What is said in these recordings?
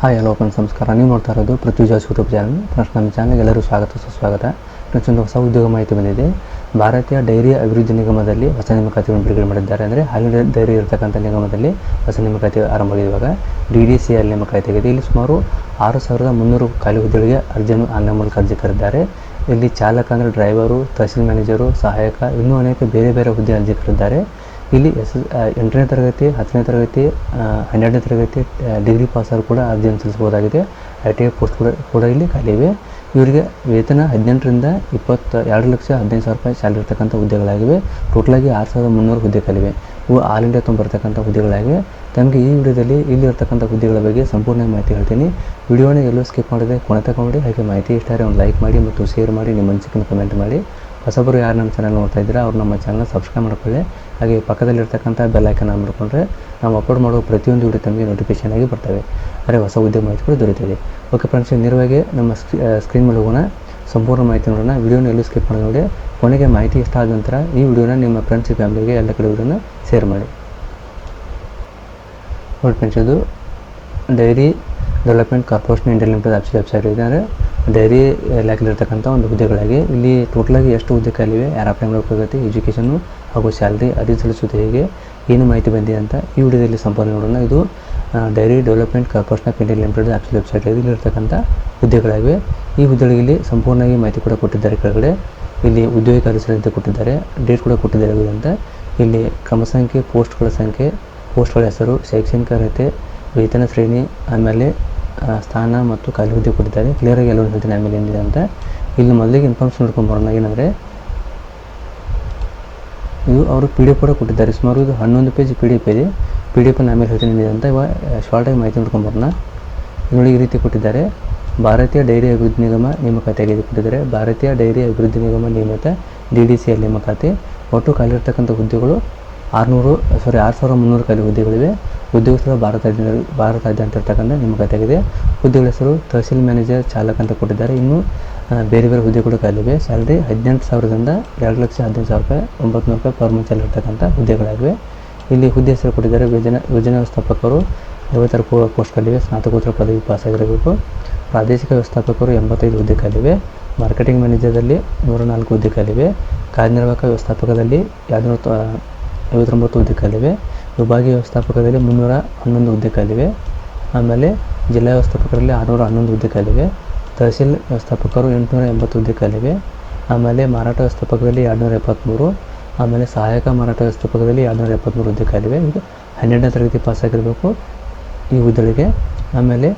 Hi hello friends ನಮಸ್ಕಾರ. ನೀವು ನೋಡ್ತಾ ಇರೋದು ಪೃಥ್ವಿಜಾ ಯೂಟ್ಯೂಬ್ ಚಾನಲ್ ಫ್ರೆಂಡ್ಸ್, ನಮ್ಮ ಚಾನಲ್ಗೆ ಎಲ್ಲರೂ ಸ್ವಾಗತ, ಸುಸ್ವಾಗತ. ಫ್ರೆಂಡ್ಸ್ ಒಂದು ಹೊಸ ಉದ್ಯೋಗ ಮಾಹಿತಿ ಬಂದಿದೆ. ಭಾರತೀಯ ಡೈರಿ ಅಭಿವೃದ್ಧಿ ನಿಗಮದಲ್ಲಿ ಹೊಸ ನೇಮಕಾತಿಯನ್ನು ಬಿಡುಗಡೆ ಮಾಡಿದ್ದಾರೆ. ಅಂದರೆ ಹಾಲಿನ ಡೈರಿ ಇರತಕ್ಕಂಥ ನಿಗಮದಲ್ಲಿ ಹೊಸ ನೇಮಕಾತಿ ಆರಂಭವಾಗಿದೆ ಇವಾಗ ಡಿ ಡಿ ಸಿ ಎಲ್ ನೇಮಕಾತಿ ಆಗಿದೆ. ಇಲ್ಲಿ ಸುಮಾರು ಆರು ಸಾವಿರದ ಮುನ್ನೂರು ಖಾಲಿ ಹುದ್ದೆಗಳಿಗೆ ಅರ್ಜಿಯನ್ನು ಆನ್ಲೈನ್ ಮೂಲಕ ಅರ್ಜಿ ಕರೆದಿದ್ದಾರೆ. ಇಲ್ಲಿ ಚಾಲಕ ಅಂದರೆ ಡ್ರೈವರು ತಹಸೀಲ್ ಮ್ಯಾನೇಜರು ಸಹಾಯಕ ಇನ್ನೂ ಅನೇಕ ಬೇರೆ ಬೇರೆ ಹುದ್ದೆ ಅರ್ಜಿ ಕರೆದಿದ್ದಾರೆ. ಇಲ್ಲಿ ಎಸ್ ಎಂಟನೇ ತರಗತಿ, ಹತ್ತನೇ ತರಗತಿ ಹನ್ನೆರಡನೇ ತರಗತಿ ಡಿಗ್ರಿ ಪಾಸರು ಕೂಡ ಅರ್ಜಿಯನ್ನು ಸಲ್ಲಿಸಬಹುದಾಗಿದೆ ಐ ಟಿ ಐ ಪೋಸ್ಟ್ ಕೂಡ ಕೂಡ ಇಲ್ಲಿ ಖಾಲಿ ಇವೆ. ಇವರಿಗೆ ವೇತನ ಹದಿನೆಂಟರಿಂದ ಇಪ್ಪತ್ತ, ಎರಡು ಲಕ್ಷ ಹದಿನೈದು ಸಾವಿರ ರೂಪಾಯಿ ಸ್ಯಾಲರಿ ಇರ್ತಕ್ಕಂಥ ಹುದ್ದೆಗಳಾಗಿವೆ. ಟೋಟಲಾಗಿ ಆರು ಸಾವಿರದ ಮುನ್ನೂರು ಹುದ್ದೆ ಖಾಲಿವೆ ಇವು ಆಲ್ ಇಂಡಿಯಾ ತುಂಬ ಬರ್ತಕ್ಕಂಥ ಹುದ್ದೆಗಳಾಗಿವೆ. ತಮಗೆ ಈ ವಿಡಿಯೋದಲ್ಲಿ ಇಲ್ಲಿ ಇರ್ತಕ್ಕಂಥ ಹುದ್ದೆಗಳ ಬಗ್ಗೆ ಸಂಪೂರ್ಣ ಮಾಹಿತಿ ಹೇಳ್ತೀನಿ. ವಿಡಿಯೋನ ಎಲ್ಲೂ ಸ್ಕಿಪ್ ಮಾಡಿದೆ ಕೊನೆ ತಗೊಂಡು ಹಾಗೆ ಮಾಹಿತಿ ಇಷ್ಟ ಆದರೆ ಒಂದು ಲೈಕ್ ಮಾಡಿ ಮತ್ತು ಶೇರ್ ಮಾಡಿ, ನಿಮ್ಮ ಮನಸ್ಸಿಗೆ ಕಮೆಂಟ್ ಮಾಡಿ. ಹೊಸಬರು ಯಾರು ನಮ್ಮ ಚಾನಲ್ ನೋಡ್ತಾ ಇದ್ದೀರಾ, ಅವ್ರು ನಮ್ಮ ಚಾನಲ್ನ ಸಬ್ಸ್ಕ್ರೈಬ್ ಮಾಡ್ಕೊಳ್ಳಿ. ಹಾಗೆ ಪಕ್ಕದಲ್ಲಿರ್ತಕ್ಕಂಥ ಬೆಲ್ ಐಕನ್ ಆನ್ ಮಾಡಿಕೊಂಡ್ರೆ ನಾವು ಅಪ್ಲೋಡ್ ಮಾಡುವ ಪ್ರತಿಯೊಂದು ವಿಡಿಯೋ ತಮಗೆ ನೋಟಿಫಿಕೇಶನ್ ಆಗಿ ಬರ್ತವೆ. ಅಂದರೆ ಹೊಸ ಉದ್ಯೋಗ ಮಾಹಿತಿ ಕೂಡ ದೊರೆಯುತ್ತದೆ. ಓಕೆ ಫ್ರೆಂಡ್ಸ್ ನೇರವಾಗಿ ನಮ್ಮ ಸ್ಕ್ರೀನ್ ಮೇಲೆ ಹೋಗೋಣ. ಸಂಪೂರ್ಣ ಮಾಹಿತಿ ನೋಡೋಣ. ವಿಡಿಯೋನ ಎಲ್ಲೂ ಸ್ಕಿಪ್ ಮಾಡಿ ನೋಡಿ. ಕೊನೆಗೆ ಮಾಹಿತಿ ಇಷ್ಟ ಆದ ನಂತರ ಈ ವಿಡಿಯೋನ ನಿಮ್ಮ ಫ್ರೆಂಡ್ಸ್ ಫ್ಯಾಮಿಲಿಗೆ ಎಲ್ಲ ಕಡೆ ವಿಡಿಯೋನ ಶೇರ್ ಮಾಡಿ. ನೋಡಿ ಫ್ರೆಂಡ್ಸ್ ಇದು dairy development corporation India limited website ಇದೆ. ಅಂದರೆ ಡೈರಿ ಇಲಾಖೆಲಿರ್ತಕ್ಕಂಥ ಒಂದು ಹುದ್ದೆಗಳಾಗಿ ಇಲ್ಲಿ ಟೋಟಲಾಗಿ ಎಷ್ಟು ಹುದ್ದೆ ಖಾಲಿವೆ, ಯಾರ ಅಪ್ಲೈ ಮಾಡೋಕ್ಕಾಗತ್ತೆ ಎಜುಕೇಷನ್ನು ಹಾಗೂ ಸ್ಯಾಲ್ರಿ ಅರ್ಜಿ ಸಲ್ಲಿಸುವುದು ಹೇಗೆ, ಏನು ಮಾಹಿತಿ ಬಂದಿದೆ ಅಂತ ಈ ವಿಡಿಯೋದಲ್ಲಿ ಸಂಪೂರ್ಣ ನೋಡೋಣ. ಇದು dairy development corporation of India limited office website ಇಲ್ಲಿರ್ತಕ್ಕಂಥ ಹುದ್ದೆಗಳಾಗಿವೆ. ಈ ಹುದ್ದೆಗಳಿಗೆ ಸಂಪೂರ್ಣವಾಗಿ ಮಾಹಿತಿ ಕೂಡ ಕೊಟ್ಟಿದ್ದಾರೆ ಕೆಳಗಡೆ. ಇಲ್ಲಿ ಉದ್ಯೋಗ ಕಾರ್ಯಸೂಚಿ ಅಂತ ಕೊಟ್ಟಿದ್ದಾರೆ, ಡೇಟ್ ಕೂಡ ಕೊಟ್ಟಿದ್ದಾರೆ ಅಂತ. ಇಲ್ಲಿ ಕ್ರಮ ಸಂಖ್ಯೆ, ಪೋಸ್ಟ್ಗಳ ಸಂಖ್ಯೆ, ಪೋಸ್ಟ್ಗಳ ಹೆಸರು, ಶೈಕ್ಷಣಿಕ ಅರ್ಹತೆ, ವೇತನ ಶ್ರೇಣಿ ಆಮೇಲೆ ಸ್ಥಾನ ಮತ್ತು ಖಾಲಿ ಹುದ್ದೆ ಕೊಟ್ಟಿದ್ದಾರೆ ಕ್ಲಿಯರಾಗಿ ಎಲ್ಲರೂ ಹೇಳ್ತೀನಿ ಆಮೇಲೆ ಏನಿದೆ ಅಂತ. ಇಲ್ಲಿ ಮೊದಲಿಗೆ ಇನ್ಫಾರ್ಮೇಷನ್ ನೋಡ್ಕೊಂಬರೋಣ ಏನಂದರೆ, ಇದು ಅವರು ಪಿ ಡಿ ಎಫ್ ಕೂಡ ಕೊಟ್ಟಿದ್ದಾರೆ. ಸುಮಾರು ಇದು ಹನ್ನೊಂದು ಪೇಜ್ ಪಿ ಡಿ ಎಫ್ ಇದೆ. ಪಿ ಡಿ ಎಫ್ ಆಮೇಲೆ ಹೇಳ್ತೀನಿ ಅಂತ ಇವಾಗ ಶಾರ್ಟಾಗಿ ಮಾಹಿತಿ ನೋಡ್ಕೊಂಬರೋಣ ನೋಡಿ ಈ ರೀತಿ ಕೊಟ್ಟಿದ್ದಾರೆ. ಭಾರತೀಯ ಡೈರಿ ಅಭಿವೃದ್ಧಿ ನಿಗಮ ನೇಮಕಾತಿ ಆಗಿದೆ ಕೊಟ್ಟಿದ್ದಾರೆ. ಭಾರತೀಯ ಡೈರಿ ಅಭಿವೃದ್ಧಿ ನಿಗಮ ನೇಮಿತ ಡಿ ಡಿ ಸಿ ಎಲ್ ನೇಮಕಾತಿ ಒಟ್ಟು ಖಾಲಿ ಇರ್ತಕ್ಕಂಥ ಹುದ್ದೆಗಳು ಆರುನೂರು ಸಾರಿ ಆರು ಸಾವಿರ ಮುನ್ನೂರು ಖಾಲಿ ಹುದ್ದೆಗಳಿವೆ. ಉದ್ಯೋಗಸ್ಥರ ಭಾರತ ಭಾರತಾದ್ಯಂತ ಇರ್ತಕ್ಕಂಥ ನೇಮಕಾತಿಯಾಗಿದೆ ಹುದ್ದೆಗಳ ಹೆಸರು ತಹಸೀಲ್ ಮ್ಯಾನೇಜರ್, ಚಾಲಕ ಅಂತ ಕೊಟ್ಟಿದ್ದಾರೆ. ಇನ್ನು ಬೇರೆ ಬೇರೆ ಹುದ್ದೆಗಳು ಖಾಲಿವೆ ಸ್ಯಾಲ್ರಿ ಹದಿನೆಂಟು ಸಾವಿರದಿಂದ ಎರಡು ಲಕ್ಷ ಹದಿನೈದು ಸಾವಿರ ರೂಪಾಯಿ ಒಂಬತ್ತು ನೂರು ರೂಪಾಯಿ ಪರ್ ಇರ್ತಕ್ಕಂಥ ಹುದ್ದೆಗಳಾಗಿವೆ. ಇಲ್ಲಿ ಹುದ್ದೆ ಹೆಸರು ಕೊಟ್ಟಿದ್ದಾರೆ. ಯೋಜನಾ ಯೋಜನಾ ವ್ಯವಸ್ಥಾಪಕರು ಐವತ್ತಾರು ಪೋಸ್ಟ್ಗಳಿವೆ. ಸ್ನಾತಕೋತ್ತರ ಪದವಿ ಪಾಸಾಗಿರಬೇಕು ಪ್ರಾದೇಶಿಕ ವ್ಯವಸ್ಥಾಪಕರು ಎಂಬತ್ತೈದು ಹುದ್ದೆ ಖಾಲಿವೆ ಮಾರ್ಕೆಟಿಂಗ್ ಮ್ಯಾನೇಜರ್ದಲ್ಲಿ ನೂರ ನಾಲ್ಕು ಹುದ್ದೆ ಖಾಲಿವೆ ಕಾರ್ಯನಿರ್ವಾಹಕ ವ್ಯವಸ್ಥಾಪಕದಲ್ಲಿ ಎರಡು ನೂರ ತ- ಐವತ್ತೊಂಬತ್ತು ಹುದ್ದೆ ಖಾಲಿವೆ ವಿಭಾಗೀಯ ವ್ಯವಸ್ಥಾಪಕದಲ್ಲಿ ಮುನ್ನೂರ ಹನ್ನೊಂದು ಹುದ್ದೆ ಖಾಲಿವೆ ಆಮೇಲೆ ಜಿಲ್ಲಾ ವ್ಯವಸ್ಥಾಪಕರಲ್ಲಿ ಆರುನೂರ ಹನ್ನೊಂದು ಹುದ್ದೆ ಖಾಲಿವೆ ತಹಸೀಲ್ ವ್ಯವಸ್ಥಾಪಕರು ಎಂಟುನೂರ ಎಂಬತ್ತು ಹುದ್ದೆ ಖಾಲಿವೆ ಆಮೇಲೆ ಮಾರಾಟ ವ್ಯವಸ್ಥಾಪಕರಲ್ಲಿ ಎರಡುನೂರ ಎಪ್ಪತ್ತ್ಮೂರು ಆಮೇಲೆ ಸಹಾಯಕ ಮಾರಾಟ ವ್ಯವಸ್ಥಾಪಕರಲ್ಲಿ ಎರಡುನೂರ ಎಪ್ಪತ್ತ್ಮೂರು ಹುದ್ದೆ ಖಾಲಿವೆ ಇದು ಹನ್ನೆರಡನೇ ತರಗತಿ ಪಾಸಾಗಿರಬೇಕು ಈ ಹುದ್ದೆಗಳಿಗೆ. ಆಮೇಲೆ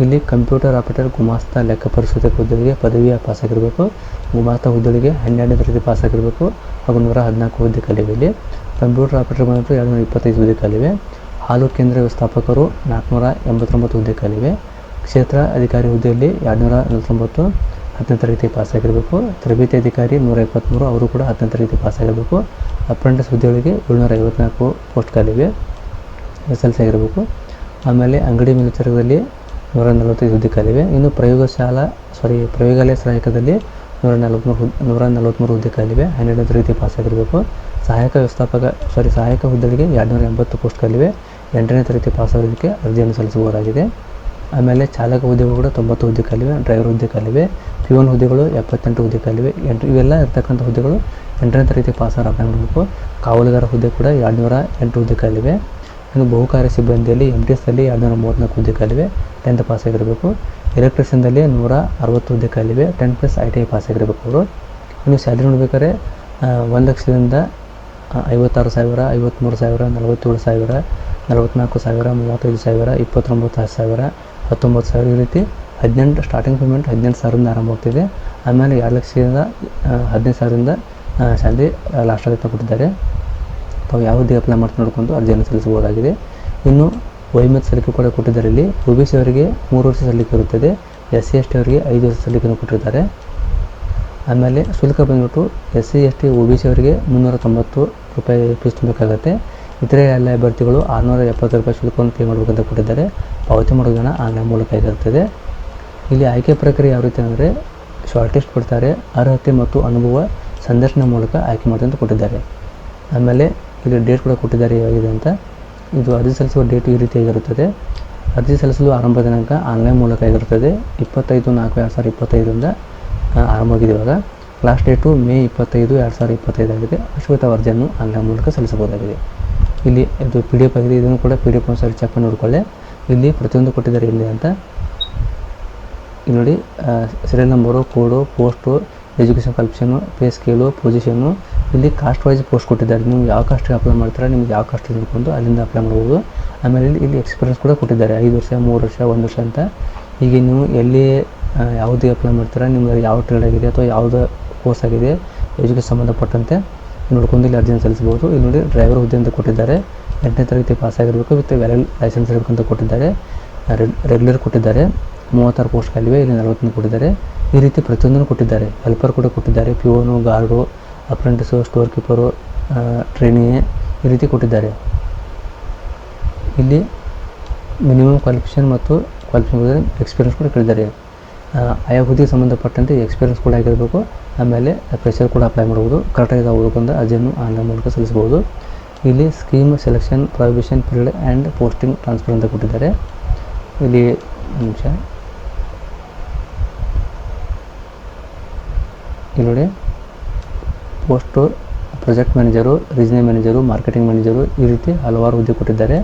ಇಲ್ಲಿ ಕಂಪ್ಯೂಟರ್ ಆಪರೇಟರ್ ಗುಮಾಸ್ತ ಲೆಕ್ಕ ಪರಿಶೋಧಕ ಹುದ್ದೆಗೆ ಪದವಿಯ ಪಾಸಾಗಿರಬೇಕು. ಗುಮಾಸ್ತ ಹುದ್ದೆಗೆ ಹನ್ನೆರಡನೇ ತರಗತಿ ಪಾಸಾಗಿರಬೇಕು. ಹಾಗೂ ನೂರ ಹದಿನಾಲ್ಕು ಹುದ್ದೆ ಕಲಿವೆ ಇಲ್ಲಿ ಕಂಪ್ಯೂಟರ್ ಆಪರೇಟರ್ ಬಂದು ಎರಡು ನೂರ ಇಪ್ಪತ್ತೈದು ಹುದ್ದೆ ಕಲಿವೆ ಹಾಲು ಕೇಂದ್ರ ವ್ಯವಸ್ಥಾಪಕರು ನಾಲ್ಕುನೂರ ಎಂಬತ್ತೊಂಬತ್ತು ಹುದ್ದೆ ಕಲಿವೆ ಕ್ಷೇತ್ರ ಅಧಿಕಾರಿ ಹುದ್ದೆಯಲ್ಲಿ ಎರಡುನೂರ ನಲವತ್ತೊಂಬತ್ತು ಹತ್ತನೇ ತರಗತಿ ಪಾಸಾಗಿರಬೇಕು. ತರಬೇತಿ ಅಧಿಕಾರಿ ನೂರ ಇಪ್ಪತ್ತ್ಮೂರು ಅವರು ಕೂಡ ಹತ್ತನೇ ತರಗತಿ ಪಾಸಾಗಿರಬೇಕು. ಅಪ್ರೆಂಟಿಸ್ ಹುದ್ದೆಗಳಿಗೆ ಏಳ್ನೂರ ಐವತ್ನಾಲ್ಕು ಪೋಸ್ಟ್ ಖಾಲಿವೆ ಎಸ್ ಎಲ್ ಸಿ ಆಗಿರಬೇಕು. ಆಮೇಲೆ ಅಂಗಡಿ ಮೇಲ್ವಿಚಾರಕದಲ್ಲಿ ನೂರ ನಲವತ್ತೈದು ಹುದ್ದೆ ಖಾಲಿವೆ ಇನ್ನು ಪ್ರಯೋಗಶಾಲಾ ಸಾರಿ ಪ್ರಯೋಗಾಲಯ ಸಹಾಯಕದಲ್ಲಿ ನೂರ ನಲವತ್ತ್ಮೂರು ಹುದ್ದೆ ನೂರ ನಲವತ್ತ್ಮೂರು ಹುದ್ದೆ ಖಾಲಿವೆ ಹನ್ನೆರಡನೇ ತರಗತಿ ಪಾಸಾಗಿರಬೇಕು ಸಹಾಯಕ ವ್ಯವಸ್ಥಾಪಕ ಸಾರಿ ಸಹಾಯಕ ಹುದ್ದೆಗಳಿಗೆ ಎರಡುನೂರ ಎಂಬತ್ತು ಪೋಸ್ಟ್ ಖಾಲಿವೆ ಎಂಟನೇ ತರಗತಿ ಪಾಸಾಗೋದಕ್ಕೆ ಅರ್ಜಿಯನ್ನು ಸಲ್ಲಿಸಬಹುದಾಗಿದೆ. ಆಮೇಲೆ ಚಾಲಕ ಹುದ್ದೆಗಳು ಕೂಡ ತೊಂಬತ್ತು ಹುದ್ದೆ ಖಾಲಿವೆ ಡ್ರೈವರ್ ಹುದ್ದೆ ಖಾಲಿವೆ ಪಿವನ್ ಹುದ್ದೆಗಳು ಎಪ್ಪತ್ತೆಂಟು ಹುದ್ದೆ ಖಾಲಿವೆ ಎಂಟು, ಇವೆಲ್ಲ ಇರ್ತಕ್ಕಂಥ ಹುದ್ದೆಗಳು ಎಂಟನೇ ತರಗತಿ ಪಾಸ್ ಅಪ್ಲೈ ಕಾವಲುಗಾರ ಹುದ್ದೆ ಕೂಡ ಎರಡುನೂರ ಎಂಟು ಹುದ್ದೆ ಖಾಲಿವೆ ಇನ್ನು ಬಹುಕಾರ್ಯ ಸಿಬ್ಬಂದಿಯಲ್ಲಿ ಎಂ ಟಿ ಎರಡು ಎರಡುನೂರ ಮೂವತ್ತ್ನಾಲ್ಕು ಹುದ್ದೆ ಖಾಲಿವೆ ಟೆಂತ್ ಪಾಸ್ ಆಗಿರಬೇಕು. ಎಲೆಕ್ಟ್ರಿಷಿಯನ್ದಲ್ಲಿ ನೂರ ಅರವತ್ತು ಹುದ್ದೆ ಖಾಲಿವೆ ten plus I T I pass ಆಗಿರಬೇಕು ಅವರು. ಇನ್ನು ಸ್ಯಾಲ್ರಿ ನೋಡ್ಬೇಕಾದ್ರೆ ಒಂದು ಲಕ್ಷದಿಂದ ಐವತ್ತಾರು ಸಾವಿರ ಐವತ್ತ್ಮೂರು ಸಾವಿರ, ನಲವತ್ತೇಳು ಸಾವಿರ ನಲವತ್ತ್ನಾಲ್ಕು ಸಾವಿರ, ಮೂವತ್ತೈದು ಸಾವಿರ, ಇಪ್ಪತ್ತೊಂಬತ್ತು ಸಾವಿರ, ಹತ್ತೊಂಬತ್ತು ಸಾವಿರ ಈ ರೀತಿ ಹದಿನೆಂಟು ಸ್ಟಾರ್ಟಿಂಗ್ ಪೇಮೆಂಟ್ ಹದಿನೆಂಟು ಸಾವಿರದಿಂದ ಆರಂಭ ಆಗ್ತಿದೆ. ಆಮೇಲೆ ಎರಡು ಲಕ್ಷದಿಂದ ಹದಿನೈದು ಸಾವಿರದಿಂದ ಸ್ಯಾಲ್ರಿ ಲಾಸ್ಟ್ ಆಗುತ್ತೆ ಕೊಟ್ಟಿದ್ದಾರೆ. ತಾವು ಯಾವುದೇ ಅಪ್ಲೈ ಮಾಡ್ತಾ ನೋಡಿಕೊಂಡು ಅರ್ಜಿಯನ್ನು ಸಲ್ಲಿಸಬಹುದಾಗಿದೆ. ಇನ್ನು ವೈಮತ್ ಸಲ್ಲಿಕೆ ಕೂಡ ಕೊಟ್ಟಿದ್ದಾರೆ ಇಲ್ಲಿ ಒ ಬಿ ಸಿ ಅವರಿಗೆ ಮೂರು ವರ್ಷ ಸಲ್ಲಿಕೆ ಇರುತ್ತದೆ. ಎಸ್ ಸಿ ಎಸ್ ಟಿ ಅವರಿಗೆ ಐದು ವರ್ಷ ಸಲ್ಲಿಕೆಯನ್ನು ಕೊಟ್ಟಿರ್ತಾರೆ ಆಮೇಲೆ ಶುಲ್ಕ ಬಂದ್ಬಿಟ್ಟು S C S T O B C ಅವರಿಗೆ ಮುನ್ನೂರ ತೊಂಬತ್ತು ರೂಪಾಯಿ ಫೀಸ್ ತುಂಬಬೇಕಾಗುತ್ತೆ. ಇತರೆ ಎಲ್ಲ ಅಭ್ಯರ್ಥಿಗಳು ಆರುನೂರ ಎಪ್ಪತ್ತು ರೂಪಾಯಿ ಶುಲ್ಕವನ್ನು ಪೇ ಮಾಡಬೇಕಂತ ಕೊಟ್ಟಿದ್ದಾರೆ. ಪಾವತಿ ಮಾಡೋ ಜನ ಆನ್ಲೈನ್ ಮೂಲಕ ಆಗಿರ್ತದೆ ಇಲ್ಲಿ ಆಯ್ಕೆ ಪ್ರಕ್ರಿಯೆ ಯಾವ ರೀತಿ ಅಂದರೆ ಶಾರ್ಟ್ ಲಿಸ್ಟ್ ಕೊಡ್ತಾರೆ, ಅರ್ಹತೆ ಮತ್ತು ಅನುಭವ ಸಂದರ್ಶನ ಮೂಲಕ ಆಯ್ಕೆ ಮಾಡಿದಂತ ಕೊಟ್ಟಿದ್ದಾರೆ. ಆಮೇಲೆ ಇಲ್ಲಿ ಡೇಟ್ ಕೂಡ ಕೊಟ್ಟಿದ್ದಾರೆ ಯಾವಾಗಿದೆ ಅಂತ. ಇದು ಅರ್ಜಿ ಸಲ್ಲಿಸುವ ಡೇಟ್ ಈ ರೀತಿಯಾಗಿರುತ್ತದೆ ಅರ್ಜಿ ಸಲ್ಲಿಸಲು ಆರಂಭ ದಿನಾಂಕ ಆನ್ಲೈನ್ ಮೂಲಕ ಆಗಿರುತ್ತದೆ. ಇಪ್ಪತ್ತೈದು ನಾಲ್ಕು ಎರಡು ಸಾವಿರದ ಇಪ್ಪತ್ತೈದರಿಂದ ಆರಂಭವಾಗಿದೆ ಇವಾಗ. ಲಾಸ್ಟ್ ಡೇಟು ಮೇ ಇಪ್ಪತ್ತೈದು ಎರಡು ಸಾವಿರದ ಇಪ್ಪತ್ತೈದಾಗಿದೆ ಅಶ್ವಥ ಅರ್ಜಿಯನ್ನು ಆನ್ಲೈನ್ ಮೂಲಕ ಸಲ್ಲಿಸಬಹುದಾಗಿದೆ. ಇಲ್ಲಿ ಇದು ಪಿ ಡಿ ಎಫ್ ಆಗಿದೆ. ಇದನ್ನು ಕೂಡ ಪಿ ಡಿ ಎಫ್ ಒಂದ್ಸರಿ ಚೆಕ್ ಮಾಡಿ ನೋಡಿಕೊಳ್ಳಿ. ಇಲ್ಲಿ ಪ್ರತಿಯೊಂದು ಕೊಟ್ಟಿದ್ದಾರೆ ಇಲ್ಲಿ ಅಂತ. ಇಲ್ಲಿ ನೋಡಿ serial number code post education ಕಲ್ಪ್ಷನು pay scale position ಇಲ್ಲಿ ಕಾಸ್ಟ್ ವೈಸ್ ಪೋಸ್ಟ್ ಕೊಟ್ಟಿದ್ದಾರೆ. ನೀವು ಯಾವ ಕಾಸ್ಟಿಗೆ ಅಪ್ಲೈ ಮಾಡ್ತೀರಾ, ನಿಮ್ಗೆ ಯಾವ ಕಾಸ್ಟ್ ತಿಳ್ಕೊಂಡು ಅಲ್ಲಿಂದ ಅಪ್ಲೈ ಮಾಡ್ಬೋದು. ಆಮೇಲೆ ಇಲ್ಲಿ ಇಲ್ಲಿ ಎಕ್ಸ್ಪೀರಿಯನ್ಸ್ ಕೂಡ ಕೊಟ್ಟಿದ್ದಾರೆ. ಐದು ವರ್ಷ, ಮೂರು ವರ್ಷ, ಒಂದು ವರ್ಷ ಅಂತ. ಹೀಗೆ ನೀವು ಎಲ್ಲಿ ಯಾವುದೇ ಅಪ್ಲೈ ಮಾಡ್ತೀರಾ, ನಿಮ್ಗೆ ಯಾವ ಟ್ರೇಡ್ ಆಗಿದೆ ಅಥವಾ ಯಾವುದೇ ಕೋರ್ಸ್ ಆಗಿದೆ ಎಜುಕೇಷನ್ ಸಂಬಂಧಪಟ್ಟಂತೆ ನೋಡ್ಕೊಂಡು ಇಲ್ಲಿ ಅರ್ಜಿನ ಸಲ್ಲಿಸಬಹುದು. ಇಲ್ಲಿ ನೋಡಿ ಡ್ರೈವರ್ ಹುದ್ದೆ ಅಂತ ಕೊಟ್ಟಿದ್ದಾರೆ. ಎಂಟನೇ ತರಗತಿ ಪಾಸ್ ಆಗಿರಬೇಕು, ವಿತ್ ವ್ಯಾಲಿಡ್ ಲೈಸೆನ್ಸ್ ಇರಬೇಕು ಅಂತ ಕೊಟ್ಟಿದ್ದಾರೆ. ರೆಗ್ಯುಲರ್ ಕೊಟ್ಟಿದ್ದಾರೆ. ಮೂವತ್ತಾರು ಪೋಸ್ಟ್ ಖಾಲಿವೆ ಇಲ್ಲಿ ನಲವತ್ತೊಂದು ಕೊಟ್ಟಿದ್ದಾರೆ. ಈ ರೀತಿ ಪ್ರತಿಯೊಂದನ್ನು ಕೊಟ್ಟಿದ್ದಾರೆ. ಹೆಲ್ಪರ್ ಕೂಡ ಕೊಟ್ಟಿದ್ದಾರೆ. Peon guard apprentice, store keeper training ಈ ರೀತಿ ಕೊಟ್ಟಿದ್ದಾರೆ. ಇಲ್ಲಿ ಮಿನಿಮಮ್ ಕ್ವಾಲಿಫಿಕೇಷನ್ ಮತ್ತು ಕ್ವಾಲಿಫಿಕೇಷನ್ ಎಕ್ಸ್ಪೀರಿಯನ್ಸ್ ಕೂಡ ಕೇಳಿದ್ದಾರೆ. ಆಯಾ ಹುದ್ದೆಗೆ ಸಂಬಂಧಪಟ್ಟಂತೆ ಎಕ್ಸ್ಪೀರಿಯನ್ಸ್ ಕೂಡ ಆಗಿರಬೇಕು. ಆಮೇಲೆ ಪ್ರೆಷರ್ ಕೂಡ ಅಪ್ಲೈ ಮಾಡ್ಬೋದು. ಕರೆಕ್ಟಾಗಿ ಓದ್ಕೊಂಡು ಅರ್ಜಿಯನ್ನು ಆನ್ಲೈನ್ ಮೂಲಕ ಸಲ್ಲಿಸ್ಬೋದು ಇಲ್ಲಿ scheme selection prohibition period and posting transfer ಅಂತ ಕೊಟ್ಟಿದ್ದಾರೆ. ಇಲ್ಲಿ ನಿಮಿಷ. ಇಲ್ಲಿ ನೋಡಿ. Post, project manager regional manager, marketing manager ಈ ರೀತಿ ಹಲವಾರು ಹುದ್ದೆ ಕೊಟ್ಟಿದ್ದಾರೆ.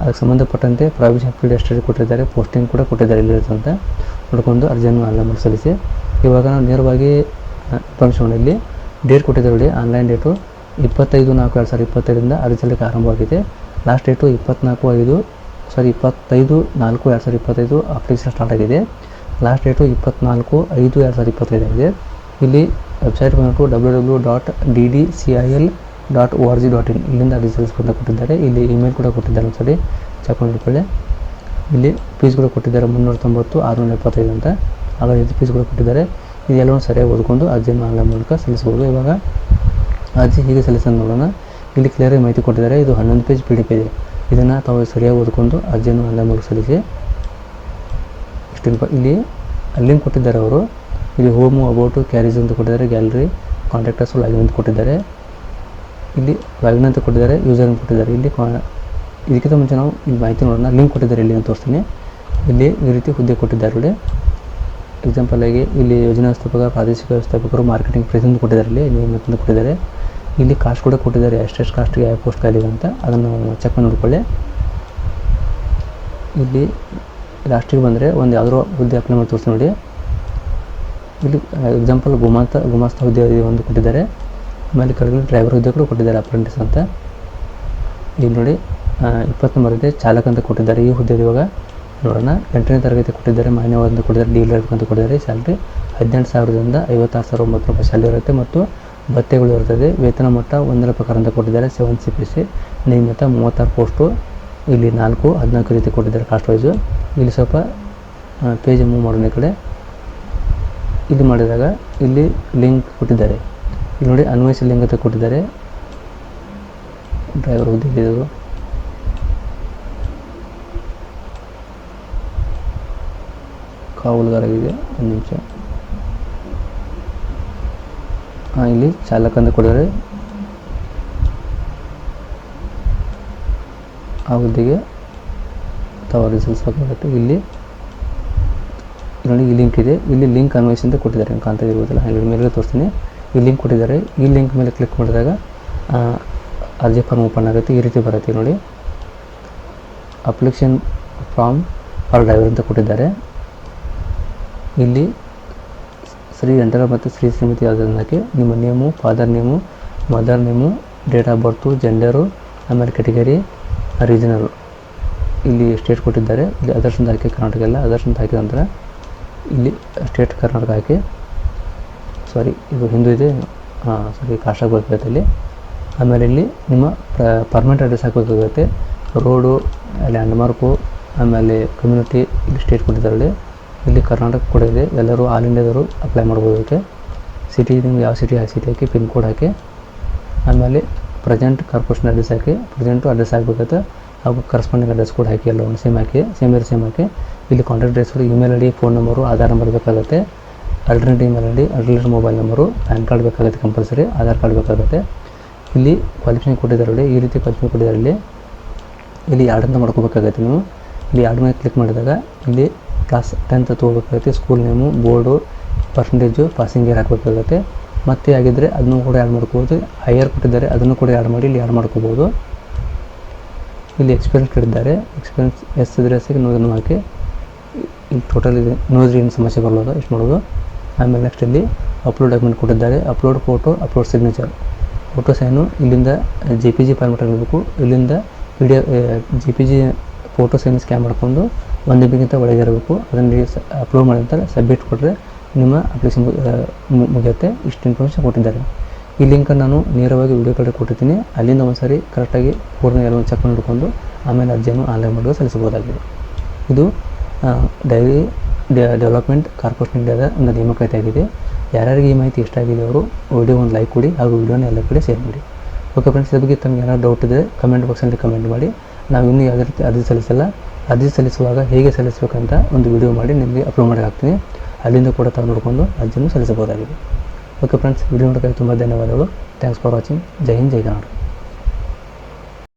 ಅದಕ್ಕೆ ಸಂಬಂಧಪಟ್ಟಂತೆ ಪ್ರಾವಿಷನ್ ಫೀಲ್ಡ್ ಎಸ್ಟೇಟ್ ಕೊಟ್ಟಿದ್ದಾರೆ, ಪೋಸ್ಟಿಂಗ್ ಕೂಡ ಕೊಟ್ಟಿದ್ದಾರೆ ಇಲ್ಲಿರ್ತಂತ ನೋಡ್ಕೊಂಡು ಅರ್ಜಿಯನ್ನು ಆನ್ಲೈನ್ ಸಲ್ಲಿಸಿ. ಇವಾಗ ನಾವು ನೇರವಾಗಿ ಇನ್ಫಾರ್ಮೇಷನ್ ಇಲ್ಲಿ ಡೇಟ್ ಕೊಟ್ಟಿದ್ದಾರೆ ನೋಡಿ, ಆನ್ಲೈನ್ ಡೇಟು ಇಪ್ಪತ್ತೈದು ನಾಲ್ಕು ಎರಡು ಸಾವಿರದ ಇಪ್ಪತ್ತೈದರಿಂದ ಅರ್ಜಿ ಸಲ್ಲಿಕೆ ಆರಂಭವಾಗಿದೆ. ಲಾಸ್ಟ್ ಡೇಟು ಇಪ್ಪತ್ನಾಲ್ಕು ಐದು, ಸಾರಿ ಇಪ್ಪತ್ತೈದು ನಾಲ್ಕು ಎರಡು ಸಾವಿರದ ಇಪ್ಪತ್ತೈದು ಅಪ್ಲಿಕೇಶನ್ ಸ್ಟಾರ್ಟ್ ಆಗಿದೆ. ಲಾಸ್ಟ್ ಡೇಟು ಇಪ್ಪತ್ನಾಲ್ಕು ಐದು ಎರಡು ಸಾವಿರದ ಇಪ್ಪತ್ತೈದಾಗಿದೆ ಇಲ್ಲಿ ವೆಬ್ಸೈಟ್ ಬಂದ್ಬಿಟ್ಟು W W dot D D C I L dot O R G dot in ಇಲ್ಲಿಂದ ಡೀಟೇಲ್ಸ್ ಸಲ್ಲಿಸ್ಕೊಂತ ಕೊಟ್ಟಿದ್ದಾರೆ. ಇಲ್ಲಿ ಇಮೇಲ್ ಕೂಡ ಕೊಟ್ಟಿದ್ದಾರೆ ಒಂದ್ಸರಿ ಚೆಕ್ ಮಾಡಿಕೊಳ್ಳಿ ಇಲ್ಲಿ ಫೀಸ್ ಕೂಡ ಕೊಟ್ಟಿದ್ದಾರೆ ಮುನ್ನೂರ ತೊಂಬತ್ತು ಆರುನೂರ ಎಪ್ಪತ್ತೈದು ಅಂತ. ಆಗ ಇದು ಫೀಸ್ ಕೂಡ ಕೊಟ್ಟಿದ್ದಾರೆ. ಇದೆಲ್ಲವನ್ನು ಸರಿಯಾಗಿ ಓದ್ಕೊಂಡು ಅರ್ಜಿಯನ್ನು ಆನ್ಲೈನ್ ಮೂಲಕ ಸಲ್ಲಿಸ್ಬೋದು ಇವಾಗ ಅರ್ಜಿ ಹೀಗೆ ಸಲ್ಲಿಸೋದು ನೋಡೋಣ. ಇಲ್ಲಿ ಕ್ಲಿಯರಾಗಿ ಮಾಹಿತಿ ಕೊಟ್ಟಿದ್ದಾರೆ. ಇದು ಹನ್ನೊಂದು ಪೇಜ್ ಪಿ ಡಿ ಪಿ ಇದೆ. ಇದನ್ನು ತಾವು ಸರಿಯಾಗಿ ಓದ್ಕೊಂಡು ಅರ್ಜಿಯನ್ನು ಆನ್ಲೈನ್ ಮೂಲಕ ಸಲ್ಲಿಸಿ. ಇಷ್ಟು ಇಲ್ಲಿ ಲಿಂಕ್ ಕೊಟ್ಟಿದ್ದಾರೆ ಅವರು. ಇಲ್ಲಿ ಹೋಮು ಅಬೌಟು ಕ್ಯಾರೀಸ್ ಅಂತ ಕೊಟ್ಟಿದ್ದಾರೆ ಗ್ಯಾಲರಿ ಕಾಂಟ್ಯಾಕ್ಟರ್ಸ್ ಲಾಗಿನ್ ಅಂತ ಕೊಟ್ಟಿದ್ದಾರೆ. ಇಲ್ಲಿ ಲಾಗಿನ್ ಅಂತ ಕೊಟ್ಟಿದ್ದಾರೆ ಯೂಸರ್ ಅಂತ ಕೊಟ್ಟಿದ್ದಾರೆ. ಇಲ್ಲಿ ಕಾ ಇದಕ್ಕಿಂತ ಮುಂಚೆ ನಾವು ಇಲ್ಲಿ ಮಾಹಿತಿ ನೋಡೋಣ. ಲಿಂಕ್ ಕೊಟ್ಟಿದ್ದಾರೆ ಇಲ್ಲಿ ಅಂತ ತೋರಿಸ್ತೀನಿ. ಇಲ್ಲಿ ಈ ರೀತಿ ಹುದ್ದೆ ಕೊಟ್ಟಿದ್ದಾರೆ ನೋಡಿ. ಎಕ್ಸಾಂಪಲ್ ಆಗಿ ಇಲ್ಲಿ ಯೋಜನಾ ಸ್ಥಾಪಕ, ಪ್ರಾದೇಶಿಕ ವ್ಯವಸ್ಥಾಪಕರು ಮಾರ್ಕೆಟಿಂಗ್ ಪ್ರೈಸ್ ಅಂತ ಕೊಟ್ಟಿದ್ದಾರೆ ಇಲ್ಲಿ. ಅಂತ ಕೊಟ್ಟಿದ್ದಾರೆ. ಇಲ್ಲಿ ಕಾಸ್ಟ್ ಕೂಡ ಕೊಟ್ಟಿದ್ದಾರೆ. ಎಷ್ಟೆಷ್ಟು ಕಾಸ್ಟ್ಗೆ ಯಾವ ಪೋಸ್ಟ್ ಖಾಲಿ ಇದೆ ಅಂತ ಅದನ್ನು ಚೆಕ್ ಮಾಡಿ ನೋಡ್ಕೊಳ್ಳಿ. ಇಲ್ಲಿ ಲಾಸ್ಟಿಗೆ ಬಂದರೆ ಒಂದು ಯಾವುದೋ ಹುದ್ದೆ ಅಪ್ಲೈ ಮಾಡಿ ತೋರಿಸಿ ನೋಡಿ. ಇಲ್ಲಿ ಎಕ್ಸಾಂಪಲ್ ಗುಮಾಂತ, ಗುಮಾಸ್ತ ಹುದ್ದೆ ಒಂದು ಕೊಟ್ಟಿದ್ದಾರೆ. ಆಮೇಲೆ ಕೆಳಗಡೆ ಡ್ರೈವರ್ ಹುದ್ದೆ ಕೂಡ ಕೊಟ್ಟಿದ್ದಾರೆ ಅಪ್ರೆಂಟಿಸ್ ಅಂತ. ಇಲ್ಲಿ ನೋಡಿ ಇಪ್ಪತ್ತು ನಂಬರ್ ಚಾಲಕ ಅಂತ ಕೊಟ್ಟಿದ್ದಾರೆ. ಈ ಹುದ್ದೆ ಇವಾಗ ನೋಡೋಣ, ಎಂಟನೇ ತರಗತಿ ಕೊಟ್ಟಿದ್ದಾರೆ ಮಾನ್ಯವಾದ ಅಂತ ಕೊಟ್ಟಿದ್ದಾರೆ ಡೀಲರ್ ಅಂತ ಕೊಟ್ಟಿದ್ದಾರೆ. ಸ್ಯಾಲ್ರಿ ಹದಿನೆಂಟು ಸಾವಿರದಿಂದ ಐವತ್ತಾರು ಸಾವಿರ ಒಂಬತ್ತು ರೂಪಾಯಿ ಸ್ಯಾಲ್ರಿ ಇರುತ್ತೆ ಮತ್ತು ಭತ್ತೆಗಳು ಇರ್ತದೆ. ವೇತನ ಮಟ್ಟ ಒಂದರ ಪ್ರಕಾರ ಅಂತ ಕೊಟ್ಟಿದ್ದಾರೆ ಸೆವೆನ್ ಸಿ ಪಿ ಸಿ. ನಿಯಮಿತ ಮೂವತ್ತಾರು ಪೋಸ್ಟು ಇಲ್ಲಿ ನಾಲ್ಕು, ಹದಿನಾಲ್ಕು ರೀತಿ ಕೊಟ್ಟಿದ್ದಾರೆ ಕಾಸ್ಟ್ ವೈಸು ಇಲ್ಲಿ ಸ್ವಲ್ಪ ಪೇಜ್ ಮೂವ್ ಮಾಡೋಣ ಈ ಕಡೆ. ಇಲ್ಲಿ ಮಾಡಿದಾಗ ಇಲ್ಲಿ ಲಿಂಕ್ ಕೊಟ್ಟಿದ್ದಾರೆ. ಇಲ್ಲಿ ನೋಡಿ ಅನ್ವಯಿಸಿ ಲಿಂಕ್ ಅಂತ ಕೊಟ್ಟಿದ್ದಾರೆ. ಡ್ರೈವರ್ ಓದಿದ್ದು ಇದು ಕಾವಲುಗಾರಾಗಿದೆ ಒಂದು ನಿಮಿಷ. ಹಾಂ, ಇಲ್ಲಿ ಚಾಲಕ ಅಂತ ಕೊಟ್ಟಿದ್ದಾರೆ. ಆ ಹುದ್ದೆಗೆ ತಾವು ಅರ್ಜಿ ಸಲ್ಲಿಸಬೇಕಾಗುತ್ತೆ ಇಲ್ಲಿ ನೋಡಿ ಈ ಲಿಂಕ್ ಇದೆ. ಇಲ್ಲಿ ಲಿಂಕ್ ಅನ್ವಯಿಸಿ ಅಂತ ಕೊಟ್ಟಿದ್ದಾರೆ. ಕಾಣ್ತಾ ಇರ್ಬೋದಲ್ಲ ಹಾಗೆ ಮೇಲೆ ತೋರಿಸ್ತೀನಿ. ಈ ಲಿಂಕ್ ಕೊಟ್ಟಿದ್ದಾರೆ. ಈ ಲಿಂಕ್ ಮೇಲೆ ಕ್ಲಿಕ್ ಮಾಡಿದಾಗ ಅರ್ಜಿ ಫಾರ್ಮ್ ಓಪನ್ ಆಗುತ್ತೆ. ಈ ರೀತಿ ಬರುತ್ತೆ ನೋಡಿ. ಅಪ್ಲಿಕೇಶನ್ ಫಾರ್ಮ್ ಫಾರ್ ಡ್ರೈವರ್ ಅಂತ ಕೊಟ್ಟಿದ್ದಾರೆ. ಇಲ್ಲಿ ಶ್ರೀ ಎಂಟರ ಮತ್ತು ಶ್ರೀ ಶ್ರೀಮತಿ ಯಾವುದಕ್ಕೆ ನಿಮ್ಮ name, father name, mother name, date of birth, gender, ಆಮೇಲೆ ಕೆಟಗರಿ ರೀಜನರು. ಇಲ್ಲಿ ಸ್ಟೇಟ್ ಕೊಟ್ಟಿದ್ದಾರೆ. ಇಲ್ಲಿ ಅದರ್ಸ್ ಹಾಕಿ ಕರ್ನಾಟಕ ಎಲ್ಲ ಅದರ್ಸ್ ಹಾಕಿದ ನಂತರ ಇಲ್ಲಿ ಸ್ಟೇಟ್ ಕರ್ನಾಟಕ ಹಾಕಿ. ಸಾರಿ ಇದು ಹಿಂದೂ ಇದೆ. ಸಾರಿ ಕಾಸ್ಟ್ ಇಲ್ಲಿ. ಆಮೇಲೆ ಇಲ್ಲಿ ನಿಮ್ಮ ಪರ್ಮನೆಂಟ್ ಅಡ್ರೆಸ್ ಹಾಕಬೇಕಾಗುತ್ತೆ. ರೋಡು ಲ್ಯಾಂಡ್ಮಾರ್ಕು ಆಮೇಲೆ ಕಮ್ಯುನಿಟಿ ಇಲ್ಲಿ ಸ್ಟೇಟ್ ಕೊಟ್ಟಿದ್ದಾರೆ ಇಲ್ಲಿ ಕರ್ನಾಟಕ ಕೂಡ ಇದೆ. ಎಲ್ಲರೂ ಆಲ್ ಇಂಡಿಯಾದವರು ಅಪ್ಲೈ ಮಾಡ್ಬೋದು ಅದಕ್ಕೆ ಸಿಟಿ ನಿಮ್ಗೆ ಯಾವ ಸಿಟಿ ಆ ಸಿಟಿ ಹಾಕಿ ಪಿನ್ ಕೋಡ್ ಹಾಕಿ. ಆಮೇಲೆ ಪ್ರೆಸೆಂಟ್ ಕಾರ್ಪೊರೇಷನ್ ಅಡ್ರೆಸ್ ಹಾಕಿ. ಪ್ರೆಸೆಂಟು ಅಡ್ರೆಸ್ ಹಾಕಬೇಕಾಗುತ್ತೆ. ಹಾಗೂ ಕರೆಸ್ಪಾಂಡಿಂಗ್ ಅಡ್ರೆಸ್ ಕೂಡ ಹಾಕಿ ಎಲ್ಲ ಒಂದು ಸೇಮ್ ಹಾಕಿ ಸೇಮ್ ಇರೋ ಸೇಮ್ ಹಾಕಿ. ಇಲ್ಲಿ contact ಅಡ್ರೆಸ್ಗಳು email I D phone number Aadhaar number ಬೇಕಾಗುತ್ತೆ. Alternate email I D alternate mobile number PAN card ಬೇಕಾಗುತ್ತೆ ಕಂಪಲ್ಸರಿ ಆಧಾರ್ ಕಾರ್ಡ್ ಬೇಕಾಗುತ್ತೆ. ಇಲ್ಲಿ ಕ್ವಾಲಿಫಿಕೇಷನ್ ಕೊಟ್ಟಿದ್ದಾರೆ ನೋಡಿ, ಈ ರೀತಿ ಕ್ವಾಲಿಫಿಕೇಷನ್ ಕೊಟ್ಟಿದ್ದಾರೆ ಇಲ್ಲಿ. ಇಲ್ಲಿ ಅಂತ ಮಾಡ್ಕೋಬೇಕಾಗತ್ತೆ ನೀವು. ಇಲ್ಲಿ ಆಡ್ ಮೇಲೆ ಕ್ಲಿಕ್ ಮಾಡಿದಾಗ ಇಲ್ಲಿ class tenth ತೊಗೋಬೇಕಾಗುತ್ತೆ school name board percentage passing year ಹಾಕಬೇಕಾಗುತ್ತೆ. ಮತ್ತೆ ಆಗಿದ್ದರೆ ಅದನ್ನು ಕೂಡ ಆ್ಯಡ್ ಮಾಡ್ಕೋಬೋದು. ಹೈಯರ್ ಕೊಟ್ಟಿದ್ದಾರೆ, ಅದನ್ನು ಕೂಡ ಆ್ಯಡ್ ಮಾಡಿ, ಇಲ್ಲಿ ಆ್ಯಡ್ ಮಾಡ್ಕೋಬೋದು. ಇಲ್ಲಿ ಎಕ್ಸ್ಪೀರಿಯನ್ಸ್ ಕೇಳಿದ್ದಾರೆ. ಎಕ್ಸ್ಪೀರಿಯನ್ಸ್ ಎಸ್ ಇದ್ರೆ ಎಸ್ಸಿಗೆ ನೋಡಿ ಹಾಕಿ. ಇಲ್ಲಿ ಟೋಟಲ್ ಇದೆ. ನೋಡಿದ್ರೆ ಏನು ಸಮಸ್ಯೆ ಬರಲ್ಲ ಎಷ್ಟು ಮಾಡೋದು ಆಮೇಲೆ ನೆಕ್ಸ್ಟ್ ಇಲ್ಲಿ ಅಪ್ಲೋಡ್ ಡಾಕ್ಯುಮೆಂಟ್ ಕೊಟ್ಟಿದ್ದಾರೆ. Upload photo upload signature photo sign ಇಲ್ಲಿಂದ ಜಿ ಪಿ ಜಿ ಫಾರ್ಮೆಟ್ ಇರಬೇಕು ಇಲ್ಲಿಂದ video J P G photo sign scan ಮಾಡಿಕೊಂಡು ಒಂದು ಬಿಗಿಂತ ಒಳಗೆ ಇರಬೇಕು. ಅದನ್ನು ಅಪ್ಲೋಡ್ ಮಾಡಿದ ಸಬ್ಮಿಟ್ ಕೊಟ್ಟರೆ ನಿಮ್ಮ ಅಪ್ಲಿಕೇಶನ್ ಮುಗಿಯುತ್ತೆ. ಇಷ್ಟು ಇನ್ಫಾರ್ಮೇಷನ್ ಕೊಟ್ಟಿದ್ದಾರೆ. ಈ ಲಿಂಕನ್ನು ನಾನು ನೇರವಾಗಿ ವಿಡಿಯೋ ಕಡೆ ಕೊಟ್ಟಿರ್ತೀನಿ ಅಲ್ಲಿಂದ ಒಂದು ಸಾರಿ ಕರೆಕ್ಟಾಗಿ ಪೂರ್ಣ ಎಲ್ಲ ಚೆಕ್ ಮಾಡಿಕೊಂಡು ಆಮೇಲೆ ಅರ್ಜಿಯನ್ನು ಆನ್ಲೈನ್ ಮಾಡಲು ಸಲ್ಲಿಸಬಹುದಾಗಿದೆ. ಇದು ಡೈರಿ ಡೆವಲಪ್ಮೆಂಟ್ ಕಾರ್ಪೊರೇಷನ್ ಇಂಡಿಯಾದ ಒಂದು ನೇಮಕಾತಿ ಆಗಿದೆ ಯಾರ್ಯಾರಿಗೆ ಈ ಮಾಹಿತಿ ಇಷ್ಟ ಆಗಿದೆ ಅವರು ವಿಡಿಯೋ ಒಂದು ಲೈಕ್ ಕೊಡಿ ಹಾಗೂ ವಿಡಿಯೋನ ಎಲ್ಲ ಕಡೆ ಶೇರ್ ಮಾಡಿ. ಓಕೆ ಫ್ರೆಂಡ್ಸ್ ಇದ್ರ ಬಗ್ಗೆ ತಮಗೆ ಏನಾದ್ರು ಡೌಟ್ ಇದ್ದರೆ ಕಮೆಂಟ್ ಬಾಕ್ಸಲ್ಲಿ ಕಮೆಂಟ್ ಮಾಡಿ. ನಾವು ಇನ್ನೂ ಯಾವುದೇ ರೀತಿ ಅರ್ಜಿ ಸಲ್ಲಿಸಲ್ಲ. ಅರ್ಜಿ ಸಲ್ಲಿಸುವಾಗ ಹೇಗೆ ಸಲ್ಲಿಸಬೇಕಂತ ಒಂದು ವಿಡಿಯೋ ಮಾಡಿ ನಿಮಗೆ ಅಪ್ಲೋಡ್ ಮಾಡಿ ಹಾಕ್ತೀನಿ ಅಲ್ಲಿಂದ ಕೂಡ ತಾವು ನೋಡಿಕೊಂಡು ಅರ್ಜಿಯನ್ನು ಸಲ್ಲಿಸಬಹುದಾಗಿದೆ. ಓಕೆ ಫ್ರೆಂಡ್ಸ್ ವಿಡಿಯೋ ನೋಡೋಕ್ಕೆ ತುಂಬ ಧನ್ಯವಾದಗಳು ಥ್ಯಾಂಕ್ಸ್ ಫಾರ್ ವಾಚಿಂಗ್ ಜೈ ಹಿಂದ್ ಜೈ ಕನ್ನಡ